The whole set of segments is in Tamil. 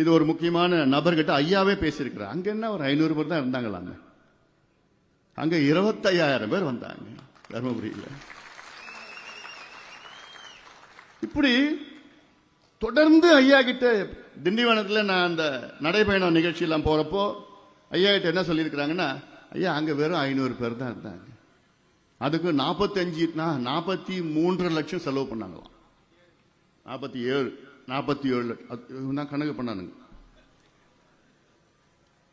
இது ஒரு முக்கியமான நபர்கிட்ட ஐயாவே பேசியிருக்கிறார். அங்க என்ன ஒரு ஐநூறு பேர் தான் இருந்தாங்களாங்க? அங்க இருபத்தையாயிரம் பேர் வந்தாங்க தருமபுரியில். இப்படி தொடர்ந்து ஐயா கிட்ட திண்டிவனத்தில் நான் அந்த நடைபயணம் நிகழ்ச்சியெல்லாம் போறப்போ ஐயா கிட்ட என்ன சொல்லியிருக்கிறாங்கன்னா ஐயா அங்க வெறும் ஐநூறு பேர் தான் இருந்தாங்க. அதுக்கு நாற்பத்தஞ்சு நாற்பத்தி மூன்று லட்சம் செலவு பண்ணாங்களாம். நாற்பத்தி ஏழு. நாற்பத்தி ஏழு நான் கணக்கு பண்ணானுங்க.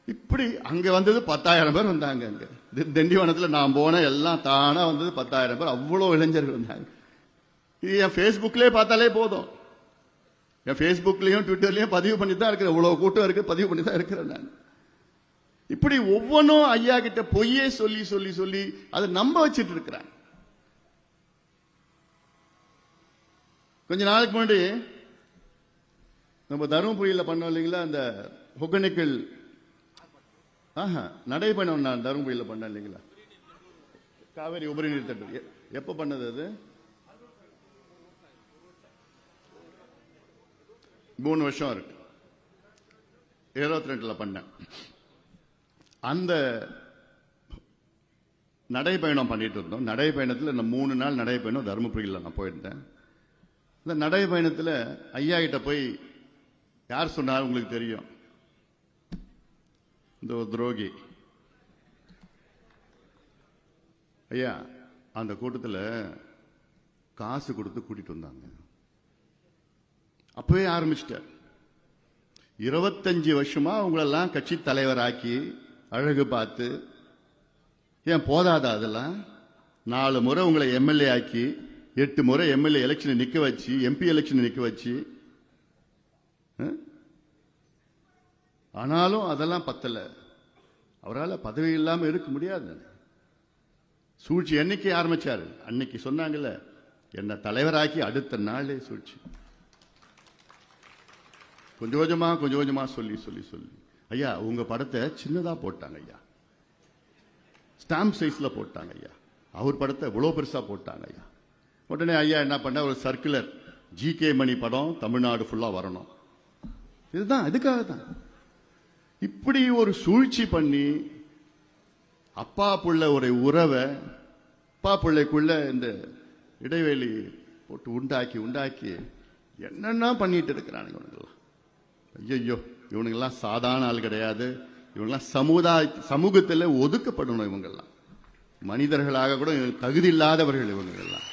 இப்படி அங்க வந்தது பத்தாயிரம் பேர் வந்தாங்க அங்க. தி- நான் போன எல்லாம் தானா வந்தது பத்தாயிரம் பேர். அவ்வளோ இளைஞர்கள் வந்தாங்க. இது என் ஃபேஸ்புக்லயே பார்த்தாலே போதும். என் ஃபேஸ்புக்லயும் ட்விட்டர்லயும் பதிவு பண்ணி தான் இருக்கிறேன். இவ்வளவு கூட்டம் இருக்கு பதிவு பண்ணி தான் இருக்கிறேன் நான். இப்படி ஒவ்வொன்றும் ஐயா கிட்ட பொய்யே சொல்லி சொல்லி சொல்லி அதை நம்ப வச்சுட்டு இருக்கிறாங்க கொஞ்ச நாளுக்கு முன்னாடி நம்ம தருமபுரியில் பண்ணோம் இல்லைங்களா? அந்த ஒகேனக்கல் ஆஹா நடைபயணம் நான் தருமபுரியில் பண்ணேன் இல்லைங்களா? காவேரி உபரி நீர் திட்டம் எப்போ பண்ணது அது? மூணு வருஷம் இருக்கு. இருபத்தி ரெண்டில் பண்ணேன். அந்த நடைபயணம் பண்ணிட்டு இருந்தோம். நடைபயணத்தில் இந்த மூணு நாள் நடைபயணம் தருமபுரியில் நான் போயிருந்தேன். இந்த நடைபயணத்தில் ஐயா கிட்ட போய் யார் சொன்னார் உங்களுக்கு தெரியும். இந்த ஒரு துரோகி. ஐயா அந்த கூட்டத்தில் காசு கொடுத்து கூட்டிட்டு வந்தாங்க. அப்பவே ஆரம்பிச்சிட்டார். இருபத்தஞ்சு வருஷமா அவங்களெல்லாம் கட்சி தலைவராக்கி அழகு பார்த்து ஏன் போதாதா அதெல்லாம்? நாலு முறை உங்களை எம்எல்ஏ ஆக்கி எட்டு முறை எம்எல்ஏ எலெக்ஷனை நிற்க வச்சு எம்பி எலெக்ஷனை நிற்க வச்சு ஆனாலும் அதெல்லாம் பத்தல. அவரால் பதவி இல்லாம இருக்க முடியாது. சூழ்ச்சி என்னைக்கு ஆரம்பிச்சாரு? அன்னைக்கு சொன்னாங்கல்ல என்னை தலைவராக்கி அடுத்த நாளே சூழ்ச்சி. கொஞ்சம் கொஞ்சமா கொஞ்சம் கொஞ்சமா சொல்லி சொல்லி சொல்லி. ஐயா உங்க படத்தை சின்னதா போட்டாங்க ஐயா. ஸ்டாம்ப் சைஸ்ல போட்டாங்க ஐயா. அவர் படத்தை இவ்வளோ பெருசா போட்டாங்க ஐயா. உடனே ஐயா என்ன பண்ண? ஒரு சர்க்குலர். ஜி மணி படம் தமிழ்நாடு ஃபுல்லா வரணும். இதுதான் இதுக்காக தான் இப்படி ஒரு சூழ்ச்சி பண்ணி அப்பா புள்ள ஒரு உறவை அப்பா பிள்ளைக்குள்ள இந்த இடைவெளி போட்டு உண்டாக்கி உண்டாக்கி என்னென்ன பண்ணிட்டு இருக்கிறானுங்க இவனுங்கெல்லாம் ஐயோ இவனுங்கெல்லாம் சாதாரண ஆள் கிடையாது. இவங்கெல்லாம் சமுதாய சமூகத்தில் ஒதுக்கப்படணும் இவங்கெல்லாம். மனிதர்களாக கூட தகுதி இல்லாதவர்கள் இவங்கெல்லாம்.